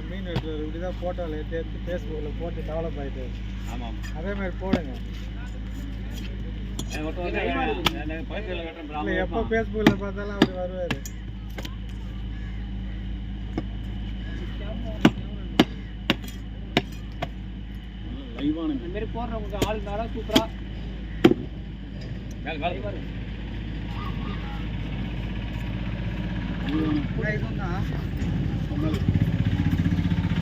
வந்து மீன் வெட்டுறது இப்படி தான் ஃபோட்டோவில் எடுத்து ஃபேஸ்புக்கில் போட்டு டெவலப் ஆகிட்டு ஆமாம் அதே மாதிரி போடுங்க. இல்லை எப்போ ஃபேஸ்புக்கில் பார்த்தாலும் அவர் வருவார். லைவான இந்த மாதிரி போடுறவங்களுக்கு ஆள் இருந்தாலும் சூப்பரா. டபுள் டபுள் ஆ ரவுண்ட் ரவுண்டா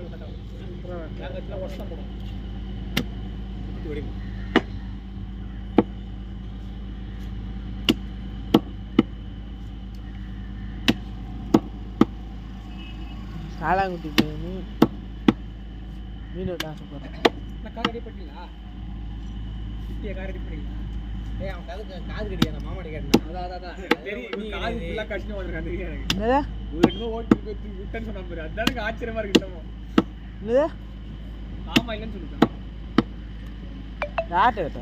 வருஷம் கட்டாகும் நாங்கள் வருஷம் போடும் காளாங்குட்டி மீன் மீன் வெட்ட ஆசைப்படுறேன் காரடி பண்ணிங்களா குட்டியை பண்ணிங்களா ஆச்சரியமா இருக்கு ஆமா இல்லைன்னு சொல்லிட்டேன். யார்கிட்ட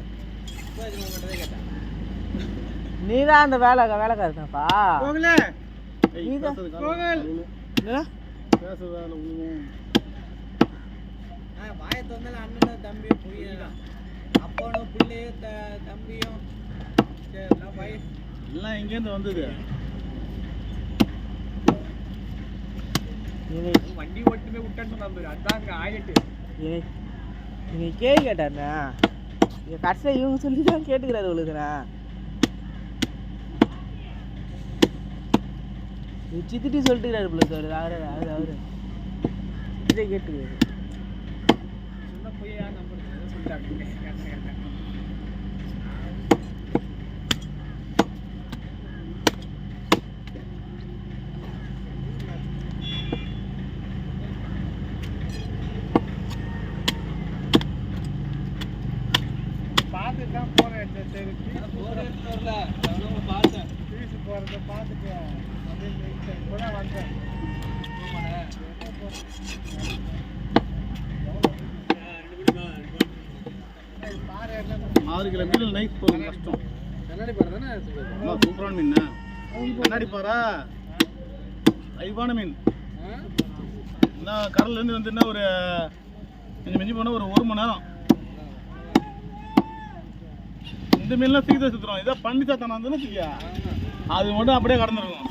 கேட்டேன் நீ தான் அந்த வேலை போகல நீதான். போகல் என்னடா பேசுறதா உண்மையும் வாயை திறந்தாலும் அண்ணனும் தம்பியும் புரியலாம் அப்பனும் பிள்ளையும் எல்லாம் எங்கேருந்து வந்தது. வண்டி ஓட்டுமே விட்டேன்னு சொன்னா பாரு. அதான் ஆயிட்டு. இனி கேள்வி கேட்டாருண்ணா இங்க கடைசியில் இவங்க சொல்லி தான் கேட்டுக்கிறாரு உங்களுக்குண்ணா சித்திட்டி சொல்லிட்டுக்கிறாரு பிள்ளை அவரு அவரு அவரு அவரு. இதே கேட்டுக்கிறாரு. சொன்ன பொய்யா நம்புறது? சொல்லிட்டாங்க. தான் போனேன் சரி பார்த்தேன். ஃபீஸ் போகிறத பார்த்துட்டு அப்படியே இப்போ தான் வந்தேன். பாரு என்ன ஆறு கிலோ மீன் நைட் போகும் கஷ்டம். கண்ணாடி பாரு தானே சூப்பரான மீன். கண்ணாடி பாரா லைவான மீன். என்ன கடல்லேருந்து வந்துன்னா ஒரு கொஞ்சம் மிஞ்சி போனால் ஒரு ஒரு மணி நேரம். இந்த மீன்லாம் சீக்கிரம் சுற்றுறோம் இதை பண்ணி சாத்தான வந்துன்னு வச்சுக்கியா அது மட்டும் அப்படியே கடந்துருக்கும்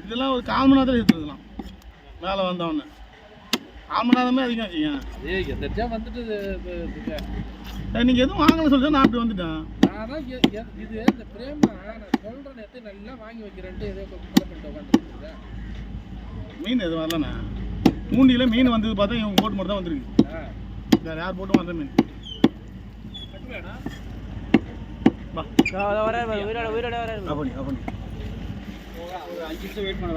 இதெல்லாம் ஒரு கால் மணி நேரத்தில் சுற்றுறதுலாம் மேலே வந்தவொடனே கால் மணி நேரமே அதிகம் வச்சுக்கேன் வந்துட்டு நீங்கள் எதுவும் வாங்கல சொல்லிட்டு நான் அப்படி வந்துட்டேன். நான் தான் இது இந்த பிரேமா நான் சொல்கிறேன் எடுத்து நல்லா வாங்கி வைக்கிறேன்ட்டு ஏதோ பண்ணிட்டு உட்காந்துருக்குது மீன் எதுவும் வரலண்ணா. மூண்டியில் மீன் வந்தது பார்த்தா இவங்க போட்டு மட்டும் தான் வந்திருக்கு. வேறு யார் போட்டும் வந்த மீன். வா. வர உயிரோட உயிரோட வர. அப்படி அப்படி ஒரு அஞ்சு நிமிஷம் வெயிட் பண்ண